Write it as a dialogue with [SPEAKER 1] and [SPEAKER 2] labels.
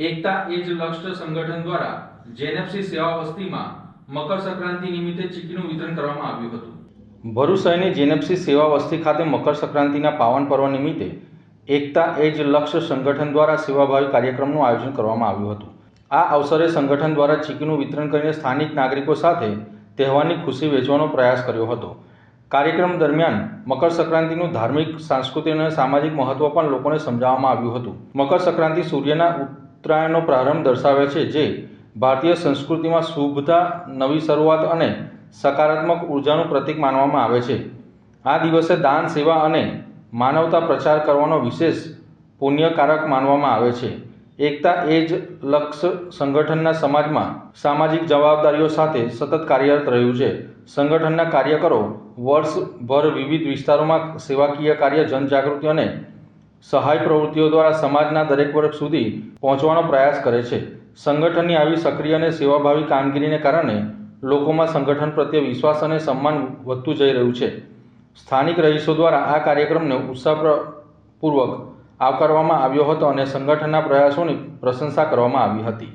[SPEAKER 1] એકતા એજ લક્ષ્ય સંગઠન દ્વારા જેએનએફસી સેવા વસ્તીમાં મકર સંક્રાંતિ નિમિત્તે ચીકીનું વિતરણ કરવામાં આવ્યું હતું. ભરૂચ શહેરની જેએનએફસી સેવા વસ્તી ખાતે મકર સંક્રાંતિના પાવન પર્વ નિમિત્તે એકતા એજ લક્ષ્ય સંગઠન દ્વારા સેવાભાવી કાર્યક્રમનું આયોજન કરવામાં આવ્યું હતું. આ અવસરે સંગઠન દ્વારા ચીકીનું વિતરણ કરીને સ્થાનિક નાગરિકો સાથે તહેવારની ખુશી વેચવાનો પ્રયાસ કર્યો હતો. કાર્યક્રમ દરમિયાન મકર સંક્રાંતિનું ધાર્મિક, સાંસ્કૃતિક અને સામાજિક મહત્વ પણ લોકોને સમજાવવામાં આવ્યું હતું. મકર સંક્રાંતિ સૂર્યના ઉત્તરાયણનો પ્રારંભ દર્શાવે છે જે ભારતીય સંસ્કૃતિમાં શુભતા, નવી શરૂઆત અને સકારાત્મક ઉર્જાનું પ્રતીક માનવામાં આવે છે. આ દિવસે દાન, સેવા અને માનવતા પ્રચાર કરવાનો વિશેષ પુણ્યકારક માનવામાં આવે છે. એકતા એ જ લક્ષ્ય સંગઠનના સમાજમાં સામાજિક જવાબદારીઓ સાથે સતત કાર્યરત રહ્યું છે. સંગઠનના કાર્યકરો વર્ષભર વિવિધ વિસ્તારોમાં સેવાકીય કાર્ય, જનજાગૃતિ અને સહાય પ્રવૃત્તિઓ દ્વારા સમાજના દરેક વર્ગ સુધી પહોંચવાનો પ્રયાસ કરે છે. સંગઠનની આવી સક્રિય અને સેવાભાવી કામગીરીને કારણે લોકોમાં સંગઠન પ્રત્યે વિશ્વાસ અને સન્માન વધતું જઈ રહ્યું છે. સ્થાનિક રહીશો દ્વારા આ કાર્યક્રમને ઉત્સાહપૂર્વક આવકારવામાં આવ્યો હતો અને સંગઠનના પ્રયાસોની પ્રશંસા કરવામાં આવી હતી.